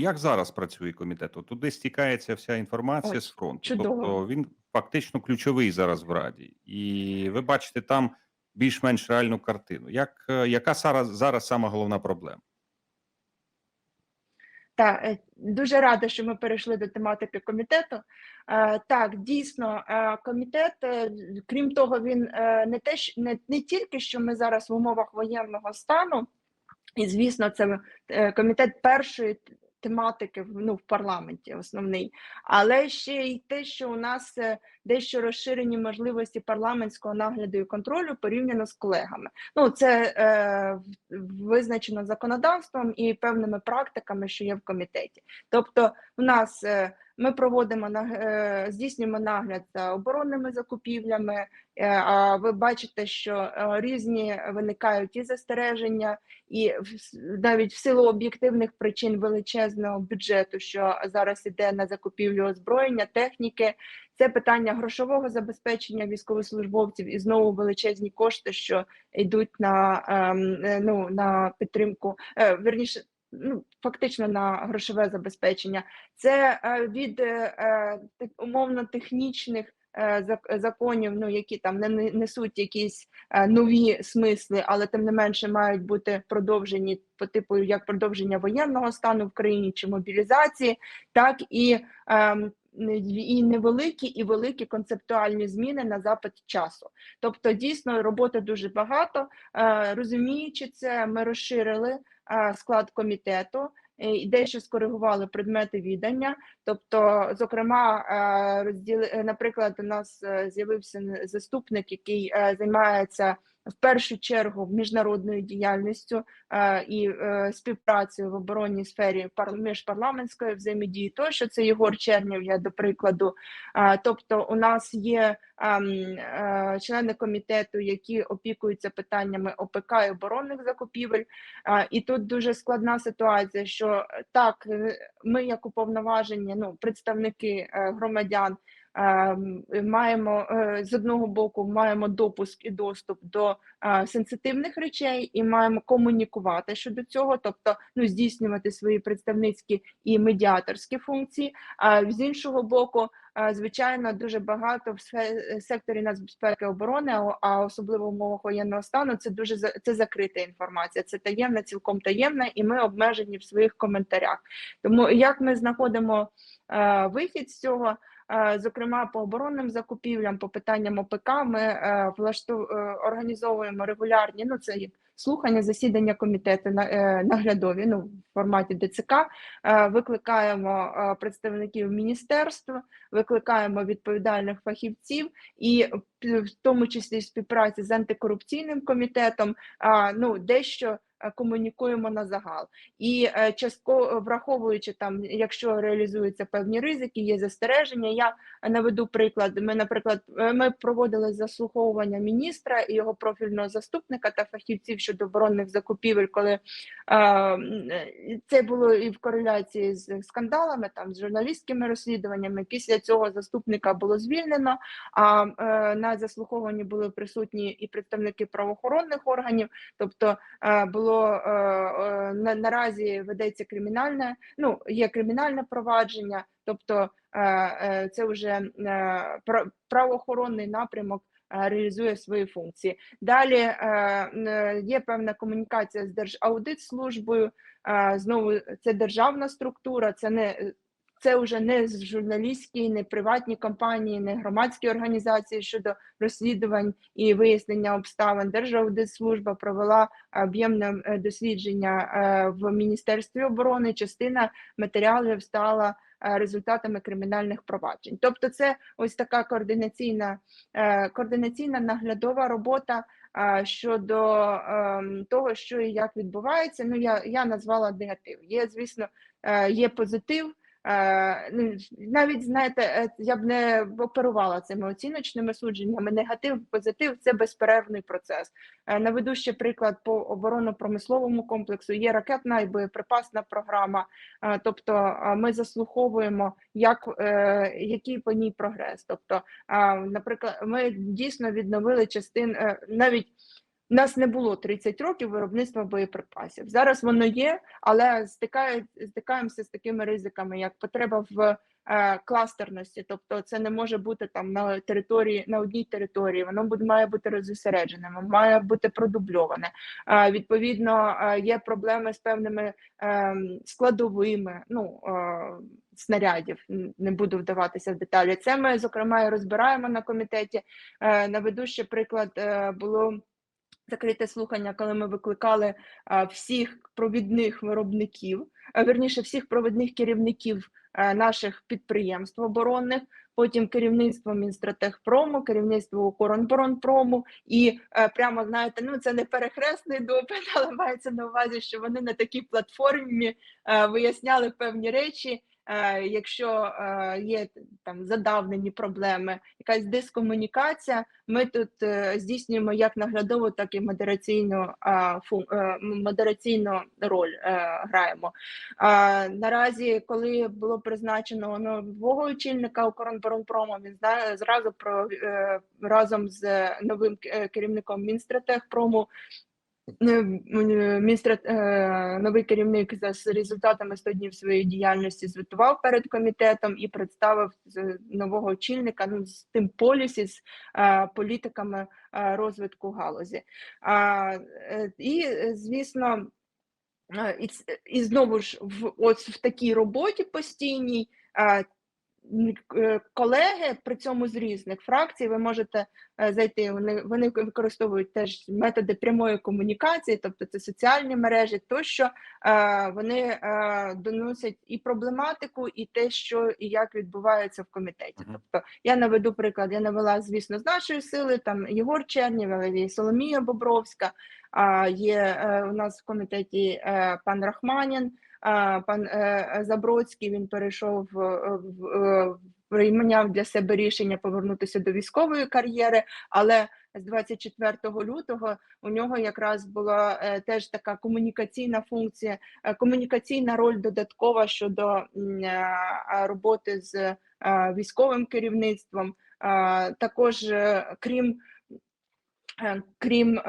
Як зараз працює комітет? От Туди стікається вся інформація Ой, з фронту. чудово. Тобто він фактично ключовий зараз в Раді. І ви бачите там більш-менш реальну картину. Як, е, яка зараз, зараз сама головна проблема? Так, е, дуже рада, що ми перейшли до тематики комітету. Е, Так, дійсно, комітет, крім того, він не те, не, не тільки що ми зараз в умовах воєнного стану, і звісно, це комітет першої тематики ну, в парламенті, основний, але ще й те, що у нас е, дещо розширені можливості парламентського нагляду і контролю порівняно з колегами. Ну, це е, визначено законодавством і певними практиками, що є в комітеті. Тобто, в нас е, ми проводимо е, здійснюємо нагляд за оборонними закупівлями. е, А ви бачите, що е, різні виникають і застереження, і навіть в силу об'єктивних причин величезного бюджету, що зараз іде на закупівлю озброєння, техніки. Це питання грошового забезпечення військовослужбовців і знову величезні кошти, що йдуть на ем, е, ну на підтримку, е, верніше. Ну, фактично на грошове забезпечення, це е, від е, е, умовно технічних е, законів, ну які там не не- несуть якісь е, нові смисли, але тим не менше мають бути продовжені по типу як продовження воєнного стану в країні чи мобілізації, так і не- і невеликі, і великі концептуальні зміни на запит часу. Тобто, дійсно, роботи дуже багато. Е, Розуміючи це, ми розширили е, склад комітету. е, І дещо скоригували предмети відання, тобто, зокрема, розділи, наприклад, у нас з'явився заступник, який займається в першу чергу міжнародною діяльністю е, і е, співпрацею в оборонній сфері пар- міжпарламентської взаємодії. Тощо це Єгор Чернєв, я до прикладу. Е, Тобто, у нас є ем, члени комітету, які опікуються питаннями ОПК і оборонних закупівель. І тут дуже складна ситуація, що так, ми, як уповноважені, ну представники громадян. Е, Маємо е, з одного боку маємо допуск і доступ до е, сенситивних речей і маємо комунікувати щодо цього, тобто ну здійснювати свої представницькі і медіаторські функції. А з іншого боку, е, звичайно, дуже багато в секторі нацбезпеки оборони, а- особливо в умовах воєнного стану, це дуже це закрита інформація. Це таємна, цілком таємна, і ми обмежені в своїх коментарях. Тому як ми знаходимо вихід з цього. Е, Зокрема, по оборонним закупівлям, по питанням ОПК, ми е, е, організовуємо регулярні. Ну це слухання, засідання комітету наглядові, ну в форматі ДЦК. Викликаємо представників міністерства, викликаємо відповідальних фахівців, і в тому числі в співпраці з антикорупційним комітетом. Ну дещо комунікуємо на загал. І е, частково враховуючи там, якщо реалізуються певні ризики, є застереження. Я наведу приклад. Ми, наприклад, е, ми проводили заслуховування міністра і його профільного заступника та фахівців щодо оборонних закупівель, коли е, е, це було і в кореляції з скандалами, там з журналістськими розслідуваннями. Після цього заступника було звільнено. А е, на заслухованні були присутні і представники правоохоронних органів, тобто е, було е, е, на, наразі ведеться кримінальне, ну є кримінальне провадження, тобто е, це вже правоохоронний напрямок. Реалізує свої функції. Далі є певна комунікація з Держаудитслужбою. Знову це державна структура, це не це вже не з- журналістські, не приватні компанії, не громадські організації щодо розслідувань і вияснення обставин. Держаудитслужба провела об'ємне е, дослідження е, в Міністерстві оборони. Частина матеріалів стала е, результатами кримінальних проваджень. Тобто, це ось така координаційна, координаційна наглядова робота. Щодо ем, того, що і як відбувається, ну я, я назвала негатив. Є, звісно, є позитив. Е, ну, навіть знаєте, е, я б не оперувала цими оціночними судженнями. Негатив, позитив це безперервний процес. Е, Наведу ще приклад по оборонно-промисловому комплексу. Є ракетна і боєприпасна програма. Тобто, ми заслуховуємо, як який по ній прогрес. Тобто, наприклад, ми дійсно відновили частин навіть. У нас не було 30 років виробництва боєприпасів. Зараз воно є, але стикає, стикаємося з такими ризиками, як потреба в е, кластерності, тобто це не може бути там на території на одній території. Воно буде має бути розосередженим, має бути продубльоване. Е, відповідно, е, є проблеми з певними е, складовими. Ну е, снарядів не буду вдаватися в деталі. Це ми зокрема і розбираємо на комітеті. Е, наведу ще приклад е, було. Закрите слухання, коли ми викликали всіх провідних виробників, верніше всіх провідних керівників наших підприємств оборонних, потім керівництво Мінстратегпрому, керівництво Укроборонпрому, і е, прямо знаєте, ну це не перехресний допит, але мається на увазі, що вони на такій платформі е, виясняли певні речі. Е, Якщо е, є там задавнені проблеми, якась дискомунікація, ми тут е, здійснюємо як наглядову, так і модераційну модераційну роль граємо. Наразі, коли було призначено нового очільника Укроборонпрому, він зна- зразу про разом з новим керівником Мінстратегпрому Е, м, е, новий керівник за результатами 100 днів своєї діяльності звітував перед комітетом і представив нового очільника ну, з тим полісі, з е, політиками е, розвитку галузі. І, звісно, і знову ж в ось в такій роботі постійній. Е, Колеги при цьому з різних фракцій ви можете е, зайти. Вони вони використовують теж методи прямої комунікації, тобто це соціальні мережі, тощо е, вони доносять і проблематику, і те, що і як відбувається в комітеті. Тобто я наведу приклад. Я навела, звісно, з нашої сили. Там Єгор Чернів, але Соломія Бобровська. А є у нас в комітеті пан Рахманін. Пан е, Забродський він перейшов в, е, прийняв для себе рішення повернутися до військової кар'єри, але з 24 лютого у нього якраз була е, теж така комунікаційна функція, е, комунікаційна роль додаткова щодо е, роботи з е, військовим керівництвом. Також, е, крім Е, Крім е,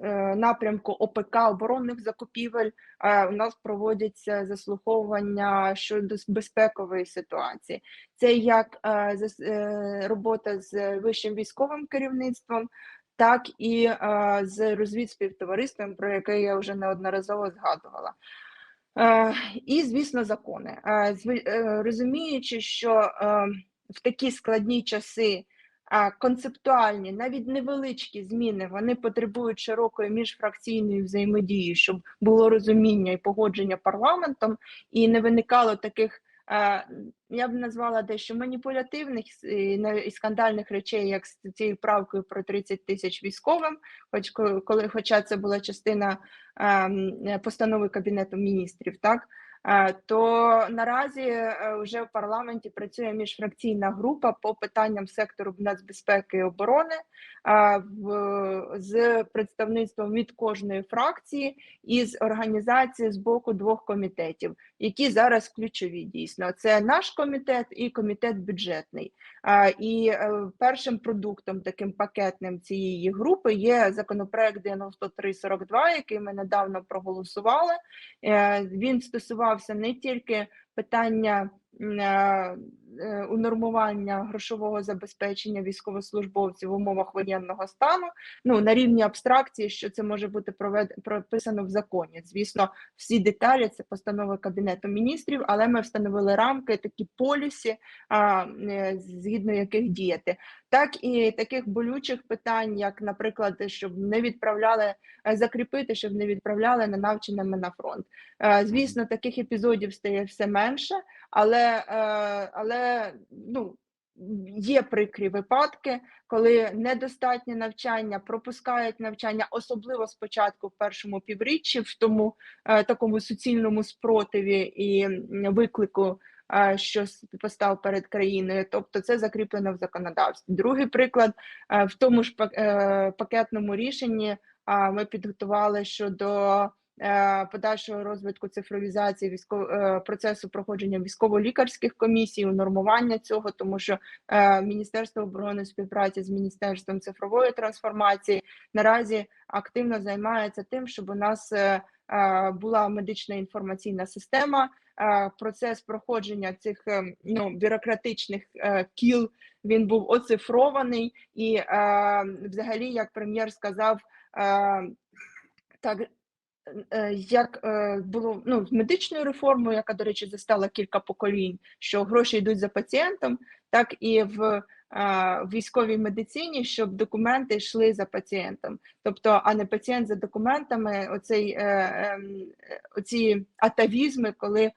е, напрямку ОПК оборонних закупівель, е, у нас проводяться заслуховування щодо безпекової ситуації. Це як е, е, робота з вищим військовим керівництвом, так і е, з розвідспівтовариством, про яке я вже неодноразово згадувала. Е, І, звісно, закони. Е, е, Розуміючи, що е, в такі складні часи концептуальні, навіть невеличкі зміни, вони потребують широкої міжфракційної взаємодії, щоб було розуміння і погодження парламентом, і не виникало таких. е, Я б назвала дещо маніпулятивних на- і скандальних речей, як з цією правкою про 30 тисяч військовим, хоч коли, хоча це була частина ем, постанови Кабінету міністрів, так Е, то наразі е, вже в парламенті працює міжфракційна група по питанням сектору нацбезпеки і оборони е, з представництвом від кожної фракції і з організації з боку двох комітетів, які зараз ключові дійсно. Це наш комітет і комітет бюджетний. Е, І е, першим продуктом таким пакетним цієї групи є законопроект 9342, який ми недавно проголосували. Е, Він стосувався не тільки питання е, унормування грошового забезпечення військовослужбовців в умовах воєнного стану, ну на рівні абстракції, що це може бути провед... прописано в законі. Звісно, всі деталі це постанови Кабінету міністрів, але ми встановили рамки, такі полісі, а, е, згідно яких діяти. Так і таких болючих питань, як, наприклад, щоб не відправляли е, закріпити, щоб не відправляли на навчаннями на фронт. Е, Звісно, таких епізодів стає все менше, але, е, ну. Є прикрі випадки, коли недостатнє навчання, пропускають навчання, особливо спочатку в першому півріччі, в тому е, такому суцільному спротиві і виклику, е, що постав перед країною. Тобто це закріплено в законодавстві. Другий приклад е, в тому ж е, пакетному рішенні а, ми підготували щодо е, подальшого розвитку цифровізації військов... е, процесу проходження військово-лікарських комісій, унормування цього, тому що е, Міністерство оборони співпраці з Міністерством цифрової трансформації наразі активно займається тим, щоб у нас е, е, була медична інформаційна система. е, Процес проходження цих е, ну, бюрократичних е, кіл він був оцифрований, і е, взагалі, як прем'єр сказав, е, так е, як е, було ну, з медичною реформою, яка, до речі, застала кілька поколінь, що гроші йдуть за пацієнтом, так і в е, військовій медицині, щоб документи йшли за пацієнтом, тобто, а не пацієнт за документами. Оцей е, ем, е, оці атавізми, коли е,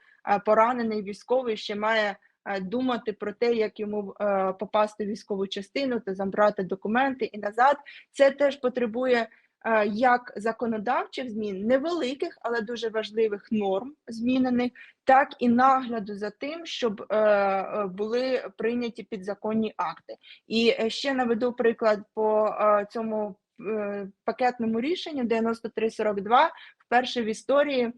поранений військовий ще має е, думати про те, як йому е, попасти в військову частину та забрати документи і назад. Це теж потребує е, як законодавчих змін, невеликих, але дуже важливих норм змінених, так і нагляду за тим, щоб е, е, були прийняті підзаконні акти. І е, ще наведу приклад по е, цьому е, пакетному рішенню 9342 вперше в історії.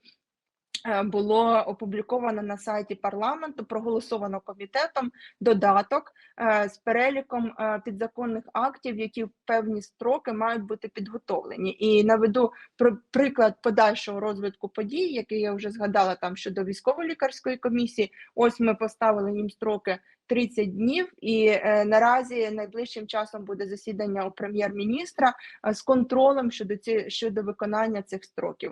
Е, Було опубліковано на сайті парламенту, проголосовано комітетом додаток е, з переліком е, підзаконних актів, які в певні строки мають бути підготовлені. І наведу пр- приклад подальшого розвитку подій, який я вже згадала там щодо військово-лікарської комісії. Ось ми поставили їм строки 30 днів, і наразі найближчим часом буде засідання у прем'єр-міністра з контролем щодо ці щодо виконання цих строків.